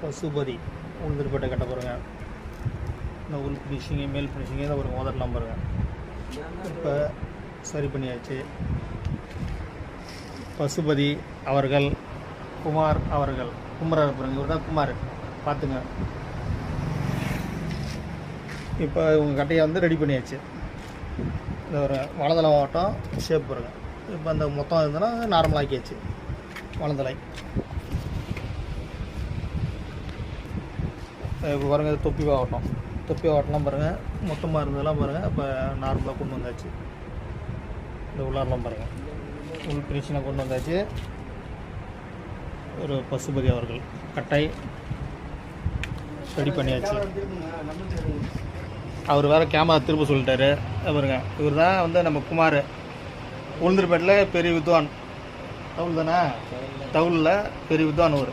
பசுபதி உளுந்திருப்பேட்டை கட்ட போகிறேங்க இந்த உள் ஃபினிஷிங்கு மேல் ஃபினிஷிங்கு இதை ஒரு மோதரெலாம் பாருங்க. இப்போ சரி பண்ணியாச்சு. பசுபதி அவர்கள் குமார் அவர்கள் குமரர் பாருங்க இவர் தான் குமார். பார்த்துங்க இப்போ உங்கள் கட்டையை வந்து ரெடி பண்ணியாச்சு. இந்த ஒரு வலதலை ஓட்டம் ஷேப் பாருங்க. இப்போ அந்த மொத்தம் இருந்ததுன்னா நார்மலாக்கியாச்சு ஆக்கியாச்சு. இப்போ பாருங்க இது தொப்பி ஓட்டம் தொப்பி ஓட்டம்லாம் பாருங்கள் மொத்தமாக இருந்ததெல்லாம் பாருங்கள் இப்போ நார்மலாக கொண்டு வந்தாச்சு. இந்த உள்ளாரெலாம் பாருங்கள் உள் பிரிச்சினை கொண்டு வந்தாச்சு. ஒரு பசுபதி அவர்கள் கட்டை ரெடி பண்ணியாச்சு. அவர் வேறு கேமரா திரும்ப சொல்லிட்டாரு. பாருங்க இவர் தான் வந்து நம்ம குமார். உளுந்தூர்பேட்டில் பெரிய வித்வான். தவுள் தானே தவுளில் பெரிய வித்வான் அவர்.